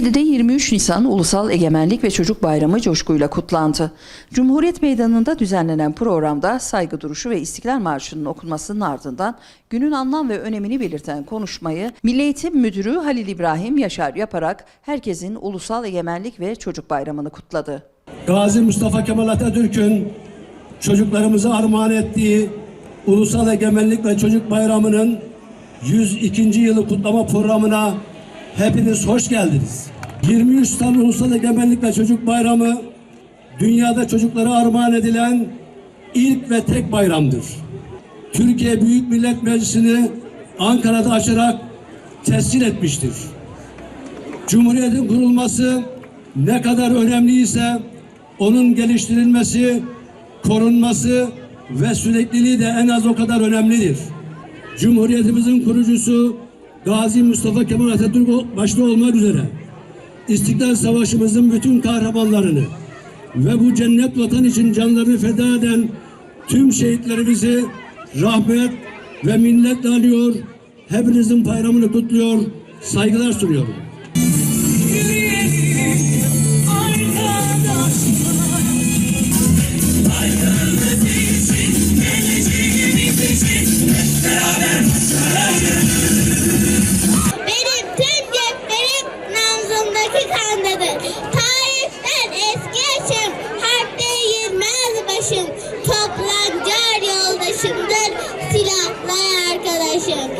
Niğde'de 23 Nisan Ulusal Egemenlik ve Çocuk Bayramı coşkuyla kutlandı. Cumhuriyet Meydanı'nda düzenlenen programda saygı duruşu ve İstiklal Marşı'nın okunmasının ardından günün anlam ve önemini belirten konuşmayı Milli Eğitim Müdürü Halil İbrahim Yaşar yaparak herkesin Ulusal Egemenlik ve Çocuk Bayramı'nı kutladı. Gazi Mustafa Kemal Atatürk'ün çocuklarımıza armağan ettiği Ulusal Egemenlik ve Çocuk Bayramı'nın 102. yılı kutlama programına hepiniz hoş geldiniz. 23 Nisan Ulusal Egemenlik ve Çocuk Bayramı dünyada çocuklara armağan edilen ilk ve tek bayramdır. Türkiye Büyük Millet Meclisi'ni Ankara'da açarak tescil etmiştir. Cumhuriyetin kurulması ne kadar önemliyse onun geliştirilmesi, korunması ve sürekliliği de en az o kadar önemlidir. Cumhuriyetimizin kurucusu Gazi Mustafa Kemal Atatürk başta olmak üzere İstiklal Savaşımızın bütün kahramanlarını ve bu cennet vatan için canlarını feda eden tüm şehitlerimizi rahmet ve minnetle anıyor. Hepinizin bayramını kutluyor, saygılar sunuyorum. kandadır. Tarihten eski yaşım, harpte yenmez başım. Toplancar yoldaşımdır, silahlı arkadaşım.